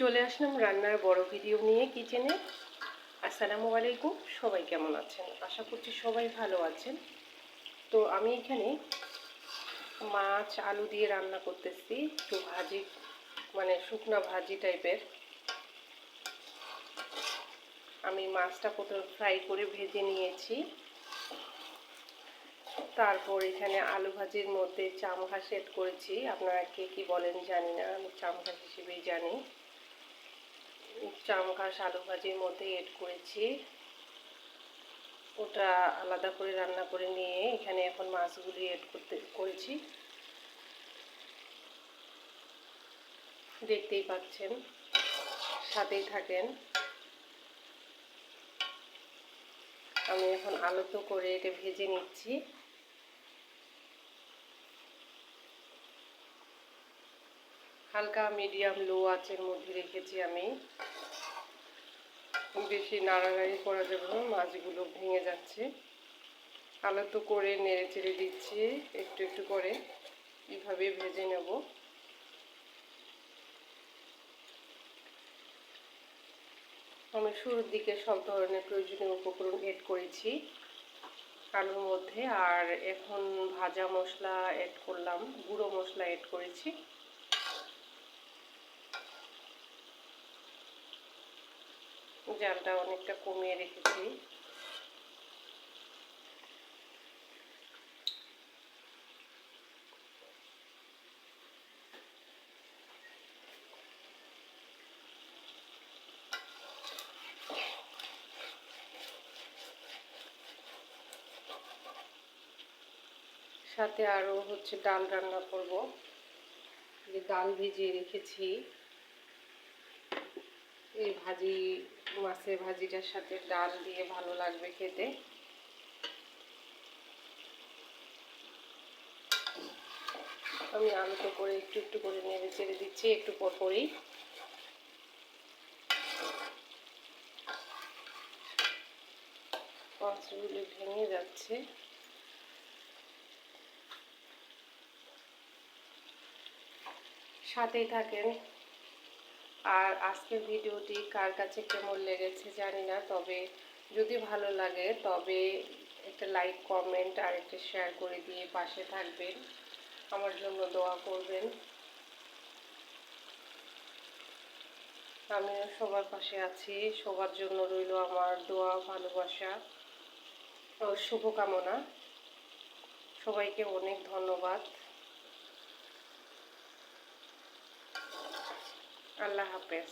চলে আসলাম রান্নার বড় ভিডিও নিয়ে কিচেনে। আসসালামু আলাইকুম, সবাই কেমন আছেন? আশা করছি সবাই ভালো আছেন। তো আমি এখানে মাছ, আলু দিয়ে রান্না করতেছি, একটু ভাজি মানে শুকনা ভাজি টাইপের। আমি মাছটা প্রথমে ফ্রাই করে ভেজে নিয়েছি। তারপর এখানে আলু ভাজির মধ্যে চাম ঘাস এড করেছি। আপনারা কে কী বলেন জানি না, আমি চাম ঘাস হিসেবেই জানি। চাম ঘাস আলু ভাজির মধ্যে এড করেছি। ওটা আলাদা করে রান্না করে নিয়ে এখানে এখন মাছগুলি এড করতে, করেছি। দেখতেই পাচ্ছেন, সাথেই থাকেন। আমি এখন আলুতো করে এটা ভেজে নিচ্ছি। হালকা মিডিয়াম লো আঁচের মধ্যে রেখেছি আমি। বেশি নাড়ানাড়ি করা যাবে মাছগুলো ভেঙে যাচ্ছে। আলু তো করে নেড়ে চেড়ে দিচ্ছি, একটু একটু করে। এইভাবে ভেজে নেব। আমি শুরুর দিকে সব ধরনের প্রয়োজনীয় উপকরণ এড করেছি আলুর মধ্যে, আর এখন ভাজা মশলা এড করলাম, গুঁড়ো মশলা এড করেছি। জালটা অনেকটা কমিয়ে রেখেছি। সাথে আরও হচ্ছে ডাল রান্না করব। ডাল ভিজিয়ে রেখেছি। এই ভাজি, মাছের ভাজিটার সাথে ডাল দিয়ে ভালো লাগবে খেতে। আমি আলুটো করে একটু একটু করে নেড়ে চেড়ে দিচ্ছি, একটু পর পরই। মাছগুলি ভেঙে যাচ্ছে। সাথেই থাকেন আর আজকের ভিডিওটি কার কাছে কেমন লেগেছে জানি না, তবে যদি ভালো লাগে তবে একটা লাইক কমেন্ট আর একটা শেয়ার করে দিয়ে পাশে থাকবেন। আমার জন্য দোয়া করবেন। আমিও সবার পাশে আছি, সবার জন্য রইল আমার দোয়া, ভালোবাসা ও শুভকামনা। সবাইকে অনেক ধন্যবাদ। আল্লাহ হাফেজ